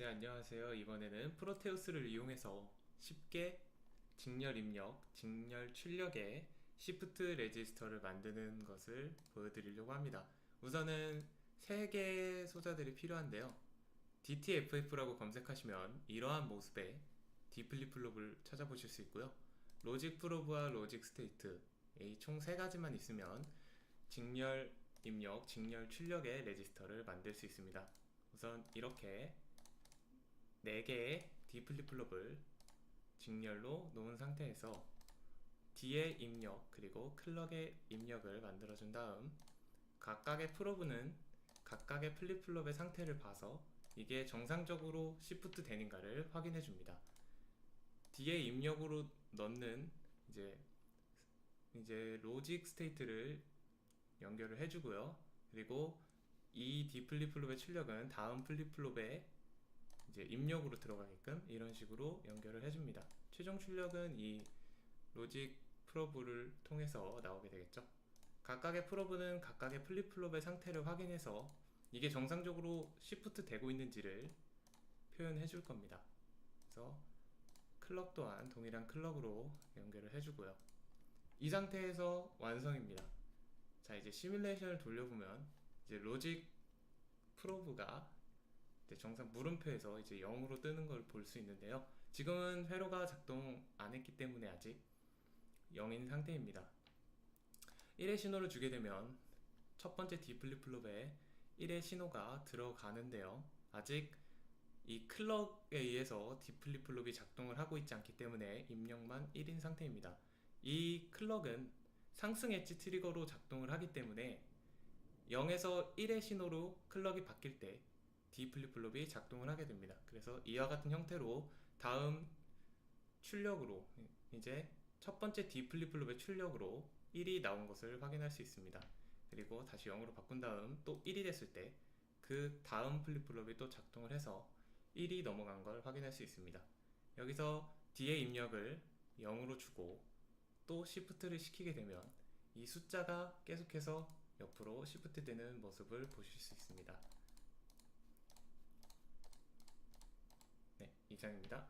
네, 안녕하세요. 이번에는 프로테우스를 이용해서 쉽게 직렬 입력, 직렬 출력의 시프트 레지스터를 만드는 것을 보여드리려고 합니다. 우선은 세 개의 소자들이 필요한데요. DTFF라고 검색하시면 이러한 모습의 디플리플롭을 찾아보실 수 있고요. 로직 프로브와 로직 스테이트 이총세 가지만 있으면 직렬 입력, 직렬 출력의 레지스터를 만들 수 있습니다. 우선 이렇게 4개의 디플리플롭을 직렬로 놓은 상태에서 D의 입력 그리고 클럭의 입력을 만들어 준 다음 각각의 프로브는 각각의 플립플롭의 상태를 봐서 이게 정상적으로 시프트 되는가를 확인해 줍니다. D의 입력으로 넣는 이제 이제 로직 스테이트를 연결을 해주고요. 그리고 이 D 플립플롭의 출력은 다음 플립플롭에 이제 입력으로 들어가게끔 이런 식으로 연결을 해줍니다. 최종 출력은 이 로직 프로브를 통해서 나오게 되겠죠. 각각의 프로브는 각각의 플립플롭의 상태를 확인해서 이게 정상적으로 시프트 되고 있는지를 표현해 줄 겁니다. 그래서 클럭 또한 동일한 클럭으로 연결을 해주고요. 이 상태에서 완성입니다. 자 이제 시뮬레이션을 돌려보면 이제 로직 프로브가 정상 물음표에서 이제 0으로 뜨는 걸 볼 수 있는데요. 지금은 회로가 작동 안 했기 때문에 아직 0인 상태입니다. 1의 신호를 주게 되면 첫 번째 D 플립플롭에 1의 신호가 들어가는데요. 아직 이 클럭에 의해서 D 플립플롭이 작동을 하고 있지 않기 때문에 입력만 1인 상태입니다. 이 클럭은 상승 엣지 트리거로 작동을 하기 때문에 0에서 1의 신호로 클럭이 바뀔 때 D 플립플롭이 작동을 하게 됩니다. 그래서 이와 같은 형태로 다음 출력으로 이제 첫 번째 D 플립플롭의 출력으로 1이 나온 것을 확인할 수 있습니다. 그리고 다시 0으로 바꾼 다음 또 1이 됐을 때 그 다음 플립플롭이 또 작동을 해서 1이 넘어간 걸 확인할 수 있습니다. 여기서 D의 입력을 0으로 주고 또 시프트를 시키게 되면 이 숫자가 계속해서 옆으로 시프트 되는 모습을 보실 수 있습니다. 네, 이상입니다.